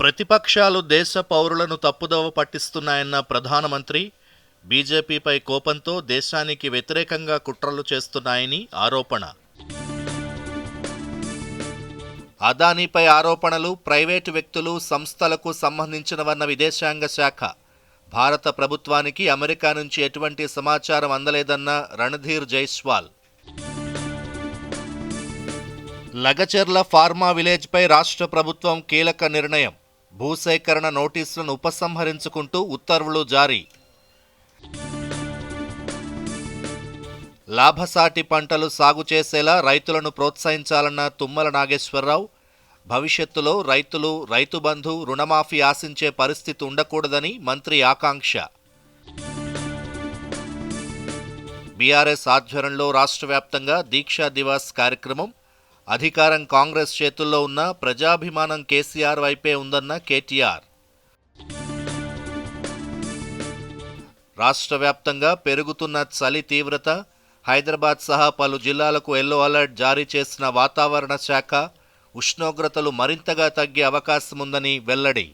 ప్రతిపక్షాలు దేశ పౌరులను తప్పుదోవ పట్టిస్తున్నాయన్న ప్రధానమంత్రి బీజేపీపై కోపంతో దేశానికి వ్యతిరేకంగా కుట్రలు చేస్తున్నాయని ఆరోపణ. అదానీపై ఆరోపణలు ప్రైవేటు వ్యక్తులు సంస్థలకు సంబంధించినవన్న విదేశాంగ శాఖ. భారత ప్రభుత్వానికి అమెరికా నుంచి ఎటువంటి సమాచారం అందలేదన్న రణధీర్ జైస్వాల్. లగచెర్ల ఫార్మా విలేజ్పై రాష్ట్ర ప్రభుత్వం కీలక నిర్ణయం. భూసేకరణ నోటీసులను ఉపసంహరించుకుంటూ ఉత్తర్వులు జారీ. లాభసాటి పంటలు సాగు చేసేలా రైతులను ప్రోత్సహించాలన్న తుమ్మల నాగేశ్వరరావు భవిష్యత్తులో రైతులు రైతు బంధు రుణమాఫీ ఆశించే పరిస్థితి ఉండకూడదని మంత్రి ఆకాంక్ష. బీఆర్ఎస్ ఆధ్వర్యంలో రాష్ట్ర వ్యాప్తంగా దీక్షా దివాస్ కార్యక్రమం అధికారం కాంగ్రెస్ చేతుల్లో ఉన్న ప్రజాభిమానం కేసీఆర్ వైపే ఉందన్న కేటీఆర్. రాష్ట్ర వ్యాప్తంగా పెరుగుతున్న చలి తీవ్రత హైదరాబాద్ సహా పలు జిల్లాలకు ఎల్లో అలర్ట్ జారీ చేసిన వాతావరణ శాఖ ఉష్ణోగ్రతలు మరింతగా తగ్గే అవకాశముందని వెల్లడి.